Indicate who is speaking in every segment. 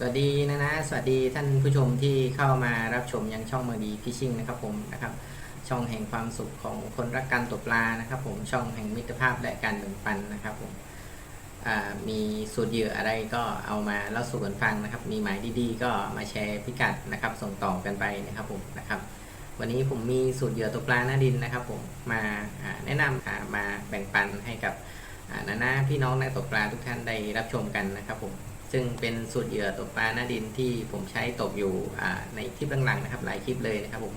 Speaker 1: สวัสดีนะนะสวัสดีท่านผู้ชมที่เข้ามารับชมยังช่องเมอดีฟิชชิ่งนะครับผมนะครับ ช่องแห่งความสุขของคนรักการตกปลานะครับผมช่องแห่งมิตรภาพและการแบ่งปันนะครับผมมีสูตรเหยื่ออะไรก็เอามาเล่าสู่กันฟังนะครับ มีหมายดีๆ ก็มาแชร์พิกัดนะครับ ส่งต่อกันไปนะครับผมนะครับ วันนี้ผมมีสูตรเหยื่อตกปลาหน้าดินนะครับ ผมมาแนะนำมาแบ่งปันให้กับอ่าน้าๆพี่น้องนักตกปลาทุกท่านได้รับชมกันนะครับผม ซึ่งเป็นสูตรเหยื่อตกปลาหน้าดินที่ผมใช้ตกอยู่ในคลิปหลังๆนะครับ หลายคลิปเลยนะครับผม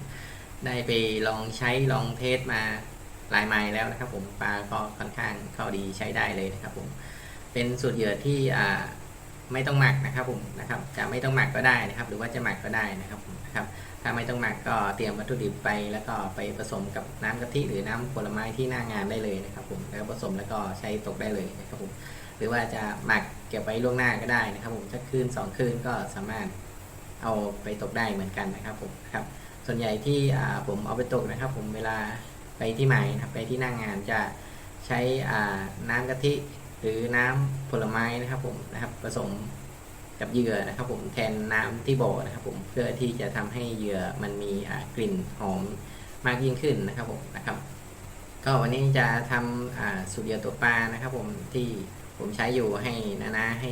Speaker 1: ได้ไปลองใช้ลองเทสมาหลายไมล์แล้วนะครับ ผมปลาก็ค่อนข้างเข้าดีใช้ได้เลยนะครับผมเป็นสูตรเหยื่อที่ไม่ต้องหมักนะครับผมนะครับจะไม่ต้องหมักก็ได้นะครับ หรือว่าจะหมักก็ได้นะครับผมนะครับถ้าไม่ต้องหมักก็เตรียมวัตถุดิบไป แล้วก็ไปผสมกับน้ำกะทิหรือน้ำผลไม้ที่หน้างานได้เลยนะครับ ผมแล้วผสมแล้วก็ใช้ตกได้เลยนะครับผม รือว่าจะหมักเก็บไว้ล่วงหน้าก็ได้นะครับผมสักคืนสองคืนก็สามารถเอาไปตกได้เหมือนกันนะครับผมครับส่วนใหญ่ที่ผมเอาไปตกนะครับ ผมเวลาไปที่ใหม่นะครับไปที่หน้างงานจะใช้น้ำกะทิหรือน้ำผลไม้นะครับผมนะครับผสมกับเหยื่อนะครับ ผมแทนน้ำที่บ่อนะครับ ผมเพื่อที่จะทำให้เหยื่อมันมีกลิ่นหอมมากยิ่งขึ้นนะครับผมนะครับ ก็วันนี้จะทำสูตรเหยื่อตัวปลานะครับ ผมที่ ผมใช้อยู่ให้นะนะให้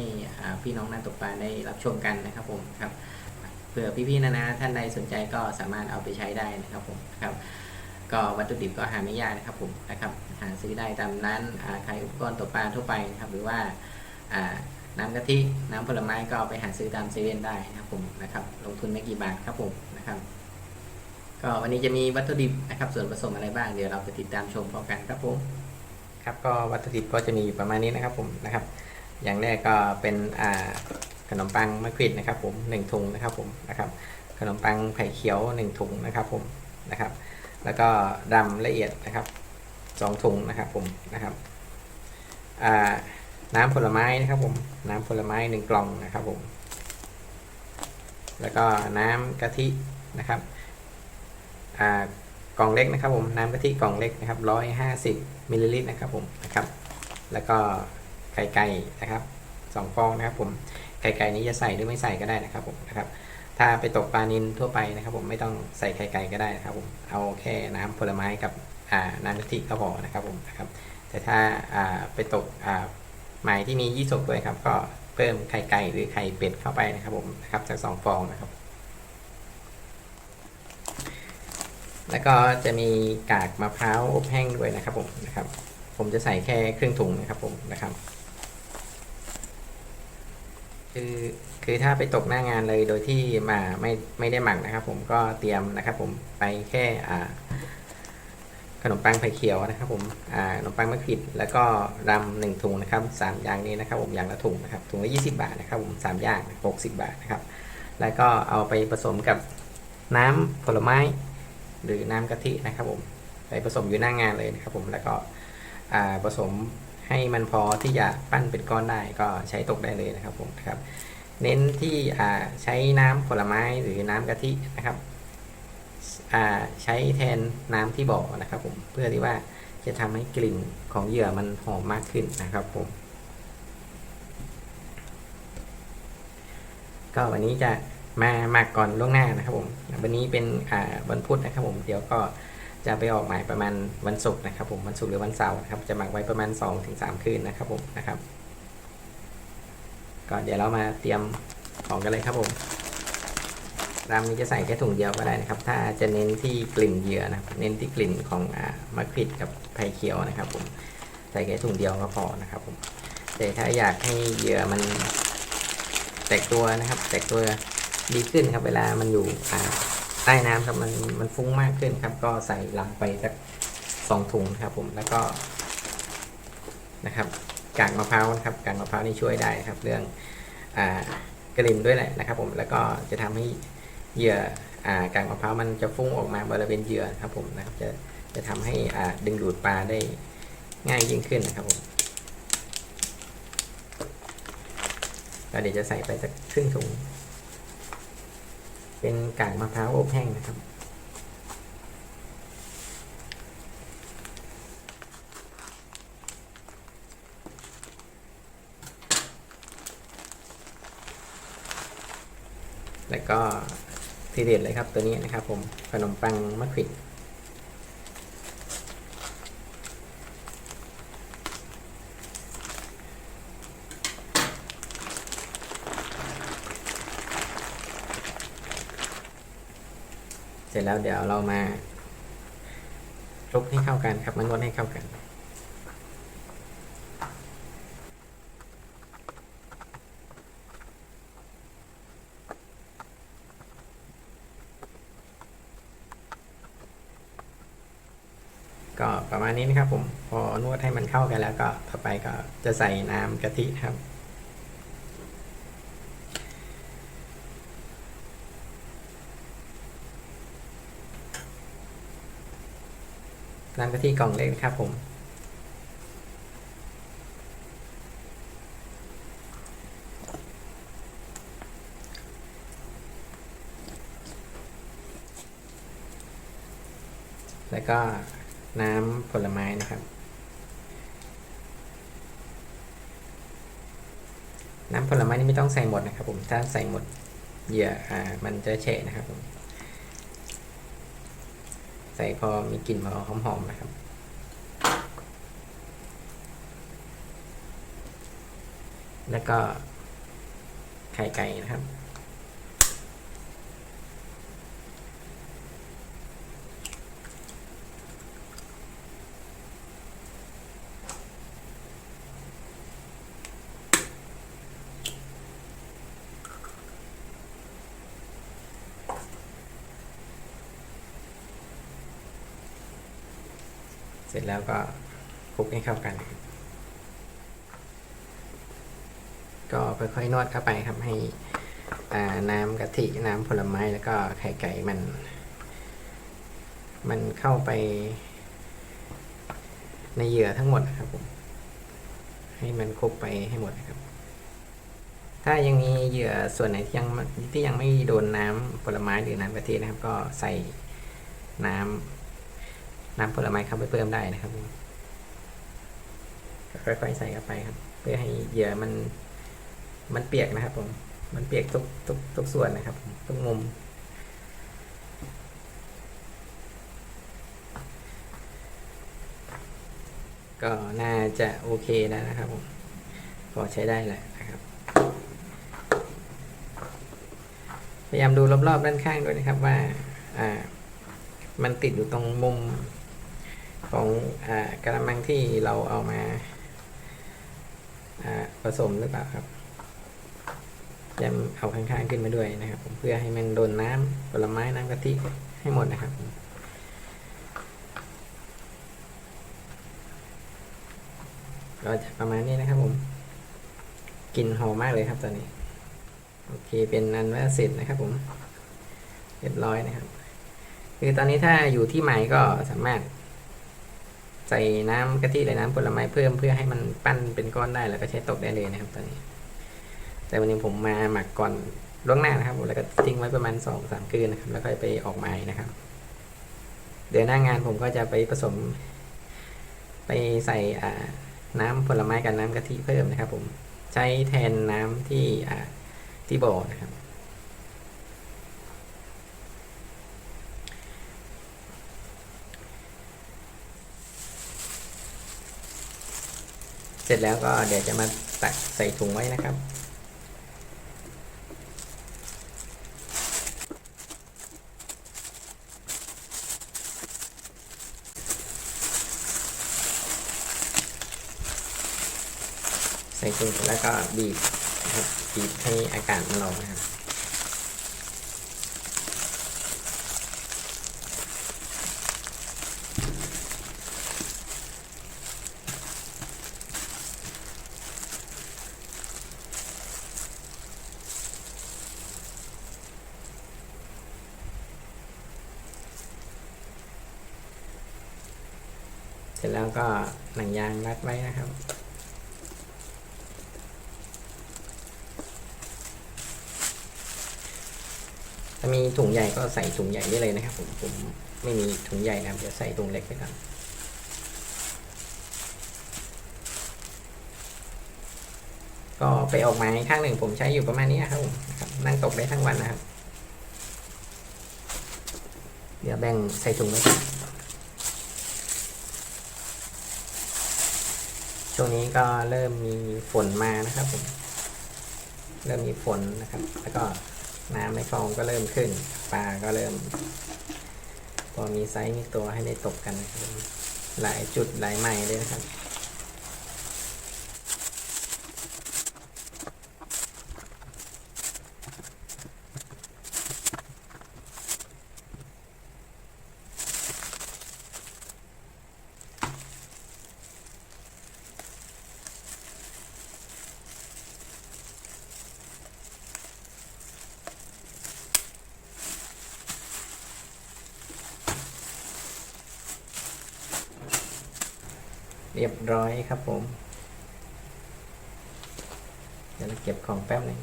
Speaker 1: พี่น้องนักตกปลาได้รับชมกันนะครับผมครับเผื่อพี่ๆนะนะท่านใดสนใจก็สามารถเอาไปใช้ได้นะครับผมครับก็วัตถุดิบก็หาไม่ยากนะครับผมนะครับหาซื้อได้ตามร้านอ่าขายอุปกรณ์ตกปลาทั่วไปนะครับหรือว่าน้ำกะทิน้ำผลไม้ก็เอาไปหาซื้อตามเซเว่นได้นะครับผมนะครับลงทุนไม่กี่บาทครับผมนะครับก็วันนี้จะมีวัตถุดิบนะครับส่วนผสมอะไรบ้างเดี๋ยวเราไปติดตามชมพร้อมกันครับผม ครับ ก็วัตถุดิบก็จะมีอยู่ประมาณนี้นะครับผมนะครับ อย่างแรกก็เป็นอ่าขนมปังมะขวิดนะครับ ผมหนึ่งถุงนะครับผมนะครับขนมปังไผ่เขียวหนึ่งถุงนะครับผมนะครับ แล้วก็ดำละเอียดนะครับสองถุงนะครับผมนะครับน้ำผลไม้นะครับผมน้ำผลไม้หนึ่งกล่องนะครับผมแล้วก็น้ำกะทินะครับ กล่องเล็กนะครับผมน้ำกะทิกล่องเล็กนะครับร้อยห้าสิบมิลลิลิตรนะครับผมนะครับ แล้วก็ไข่ไก่นะครับสองฟองนะครับผมไข่ไก่นี้จะใส่หรือไม่ใส่ก็ได้นะครับผมนะครับถ้าไปตกปลานินทั่วไปนะครับ ผมไม่ต้องใส่ไข่ไก่ก็ได้นะครับผมเอาแค่น้ำผลไม้กับอ่าน้ำกะทิก็พอนะครับผมนะครับแต่ถ้าไปตกหมายที่มียี่สกด้วยครับ ก็เพิ่มไข่ไก่หรือไข่เป็ดเข้าไปนะครับผมนะครับจากสองฟองนะครับ แล้วก็จะมีกากมะพร้าวอบแห้งด้วยนะครับผมนะครับ ผมจะใส่แค่ครึ่งถุงนะครับผมนะครับ คือคือถ้าไปตกหน้างานเลยโดยที่มาไม่ไม่ได้หมักนะครับ ผมก็เตรียมนะครับ ผมไปแค่อ่าขนมปังไผ่เขียวนะครับ ผมอ่าขนมปังมะขิด แล้วก็รำหนึ่งถุงนะครับสามอย่างนี้นะครับ ผมอย่างละถุงนะครับถุงละยี่สิบาทนะครับ ผมสามอย่างหกสิบบาทนะครับ แล้วก็เอาไปผสมกับน้ำผลไม้ หรือน้ำกะทินะครับผมไปผสมอยู่หน้างานเลยนะครับผมแล้วก็ผสมให้มันพอที่จะปั้นเป็นก้อนได้ก็ใช้ตกได้เลยนะครับผมนะครับ เน้นที่ใช้น้ำผลไม้หรือน้ำกะทินะครับใช้แทนน้ำที่บ่อนะครับผมเพื่อที่ว่าจะทำให้กลิ่นของเหยื่อมันหอมมากขึ้นนะครับผมก็วันนี้จะ มาหมักก่อนล่วงหน้านะครับผม วันนี้เป็นวันพุธนะครับผม เดี๋ยวก็จะไปออกหมายประมาณวันศุกร์นะครับผมวันศุกร์หรือวันเสาร์นะครับจะหมักไว้ประมาณ 2-3 คืนนะครับผมนะครับ ก็เดี๋ยวเรามาเตรียมของกันเลยครับผมรามนี้จะใส่แค่ถุงเดียวก็ได้นะครับ ถ้าจะเน้นที่กลิ่นเหยื่อนะครับเน้นที่กลิ่นของอ่ามะขวิดกับไผ่เขียวนะครับ ผมใส่แค่ถุงเดียวก็พอนะครับผมแต่ถ้าอยากให้เหยื่อมันแตกตัวนะครับ แตกตัว ดีขึ้นครับ เวลามันอยู่ใต้น้ำครับมันมันฟุ้งมากขึ้นครับ ก็ใส่ลำไปสักสองถุงครับ ผมแล้วก็นะครับกากมะพร้าวนะครับกากมะพร้าวนี่ช่วยได้ครับ เรื่องอกลิ่นด้วยแหละนะครับ ผมแล้วก็จะทำให้เหยื่ออกากมะพร้าวมันจะฟุ้งออกมาบริเวณเหยื่อครับ ผมนะครับ จะจะทำให้ดึงดูดปลาได้ง่ายยิ่งขึ้นนะครับผมก็เดี๋ยวจะใส่ไปสักครึ่งถุง เป็นกากมะพร้าวอบแห้งนะครับ แล้วก็ทีเด็ดเลยครับตัวนี้นะครับผมขนมปังมะขวิด ร็จแล้วเดี๋ยวเรามาคลุกให้เข้ากันครับมันนวดให้เข้ากัน ก็ประมาณนี้นะครับผมพอนวดให้มันเข้ากันแล้วก็ต่อไปก็จะใส่น้ำกะทิครับ น้ำกะทิกล่องเล็กนะครับผมแล้วก็น้ำผลไม้นะครับ น้ำผลไม้นี่ไม่ต้องใส่หมดนะครับผม ถ้าใส่หมดเหยื่ออ่ามันจะเฉะนะครับผม ใส่พอมีกลิ่นพอหอมๆนะครับแล้วก็ไข่ไก่นะครับ เสร็จแล้วก็คลุกให้เข้ากัน ก็ค่อยๆนวดเข้าไปครับให้น้ำกะทิน้ำผลไม้แล้วก็ไข่ไก่มัน มันเข้าไป ในเหยื่อทั้งหมดนะครับผมให้มันคลุกไปให้หมดนะครับ ถ้ายังมีเหยื่อส่วนไหนที่ยังที่ยังไม่โดนน้ำผลไม้หรือน้ำกะทินะครับ ก็ใส่น้ำ น้ำผลไม้เข้าไปเพิ่มได้นะครับค่อยๆใส่เข้าไปครับ เพื่อให้เหยื่อมันมันเปียกนะครับ ผม มันเปียกทุกทุกทุกส่วนนะครับ ทุกมุมก็น่าจะโอเคแล้วนะครับผมพอใช้ได้แหละนะครับ พยายามดูรอบๆด้านข้างด้วยนะครับว่า อ่า มันติดอยู่ตรงมุม ของอกระมังที่เราเอามาผสมหรือเปล่าครับยามเอาข้างๆขึ้นมาด้วยนะครับผมเพื่อให้มันโดนน้ำผลไม้น้ำกะทิให้หมดนะครับก็จะประมาณนี้นะครับผมกลิ่นหอมมากเลยครับตอนนี้ โอเคเป็นอันว่าเสร็จนะครับผมเรียบร้อยนะครับ คือตอนนี้ถ้าอยู่ที่ไหม่ก็สามารถ ใส่น้ำกะทิหรือน้ำผลไม้เพิ่มเพื่อให้มันปั้นเป็นก้อนได้แล้วก็ใช้ตกได้เลยนะครับตอนนี้ แต่วันนี้ผมมาหมักก่อนล่วงหน้านะครับผมแล้วก็ทิ้งไว้ประมาณสองสามคืนนะครับแล้วก็ไปออกไม้นะครับ เดี๋ยวหน้างานผมก็จะไปผสม ไปใส่อ่าน้ำผลไม้กับน้ำกะทิเพิ่มนะครับ ผมใช้แทนน้ำที่อ่าที่บ่อนะครับ เสร็จแล้วก็เดี๋ยวจะมาตักใส่ถุงไว้นะครับ ใส่ถุงแล้วก็บีบนะครับบีบให้อากาศมันออกนะครับ เสร็จแล้วก็หนังยางรัดไว้นะครับ ถ้ามีถุงใหญ่ก็ใส่ถุงใหญ่ได้เลยนะครับ ผมผมไม่มีถุงใหญ่นะเดี๋ยวใส่ถุงเล็กไปครับก็ไปออกไม้ข้างหนึ่งผมใช้อยู่ประมาณนี้ครับผมนั่งตกได้ทั้งวันนะครับ เดี๋ยวแบ่งใส่ถุงไว้ ช่วงนี้ก็เริ่มมีฝนมานะครับผมเริ่มมีฝนนะครับ แล้วก็น้ำในคลองก็เริ่มขึ้นปลาก็เริ่มพอมีไซส์มีตัวให้ได้ตกกันนะครับหลายจุดหลายใหม่เลยนะครับ เรียบร้อยครับผม เดี๋ยวเราเก็บของแป๊บหนึง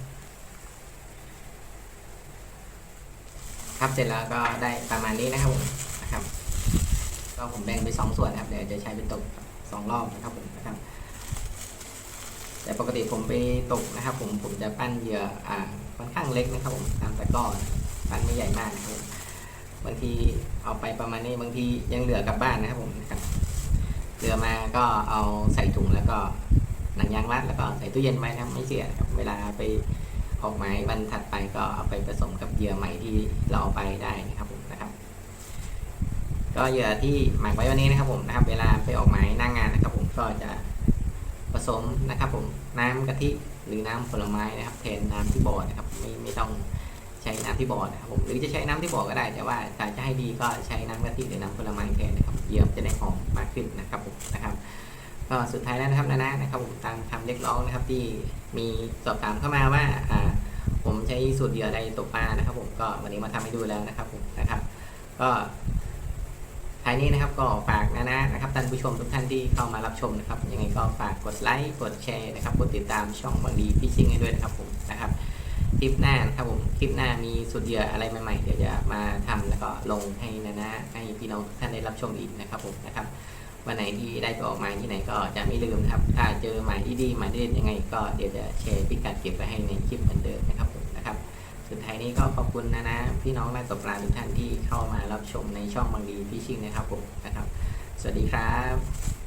Speaker 1: ครับเสร็จแล้วก็ได้ประมาณนี้นะครับผมนะครับ ก็ผมแบ่งไปสองส่วนนะครับเดี๋ยวจะใช้เป็นตกสองรอบนะครับผมนะครับ แต่ปกติผมไปตกนะครับ ผมผมจะปั้นเหยื่ออ่าค่อนข้างเล็กนะครับ ผมตามตะกร้อนปั้นไม่ใหญ่มากนะครับบางทีเอาไปประมาณนี้บางทียังเหลือกลับบ้านนะครับผมนะครับ เรือมาก็เอาใส่ถุงแล้วก็หนังยางรัดแล้วก็ใส่ตู้เย็นไว้นะไม่เสียครับเวลาไปออกหมายวันถัดไปก็เอาไปผสมกับเหยื่อใหม่ที่เราเอาไปได้นะครับผมนะครับ ก็เหยื่อที่หมักไว้วันนี้นะครับผมนะครับ เวลาไปออกหมายหน้างงานนะครับ ผมก็จะผสมนะครับ ผมน้ำกะทิหรือน้ำผลไม้นะครับแทนน้ำที่บ่อนะครับไม่ไม่ต้อง ช้น้ำที่บ่อนะครับผมหรือจะใช้น้ำที่บ่อก็ได้ แต่ว่าถ้าจะให้ดีก็ใช้น้ำกะทิหรือน้ำผลไม้แทนนะครับเยื่อจะได้หอมมากขึ้นนะครับผมนะครับก็สุดท้ายแล้วนะครับนะนะนะครับผมตามคำเรียกร้องนะครับที่มีสอบถามเข้ามาว่าอ่าผมใช้สูตรเหยื่อใดตกปลานะครับ ผมก็วันนี้มาทำให้ดูแล้วนะครับผมนะครับ ก็ท้ายนี้นะครับก็ฝากนะนะนะครับท่านผู้ชมทุกท่านที่เข้ามารับชมนะครับยังไงก็ฝากกดไลค์กดแชร์นะครับกดติดตามช่องบางดีพิชชิ่งให้ด้วยนะครับผมนะครับ คลิปหน้านะครับผมคลิปหน้ามีสูตรเหยื่ออะไรใหม่ๆเดี๋ยวจะมาทำแล้วก็ลงให้นะนะให้พี่น้องทุกท่านได้รับชมอีกนะครับผมนะครับวันไหนที่ได้ไปออกมาที่ไหนก็จะไม่ลืมนะครับ ถ้าเจอหมายที่ดีหมายเด็ดยังไง ก็เดี๋ยวจะแชร์พิกัดเก็บไว้ให้ในคลิปเหมือนเดิมนะครับผมนะครับ สุดท้ายนี้ก็ขอบคุณนะนะพี่น้องนักตกปลาทุกท่านที่เข้ามารับชมในช่องบางดีพิชิ่งนะครับผมนะครับ สวัสดีครับ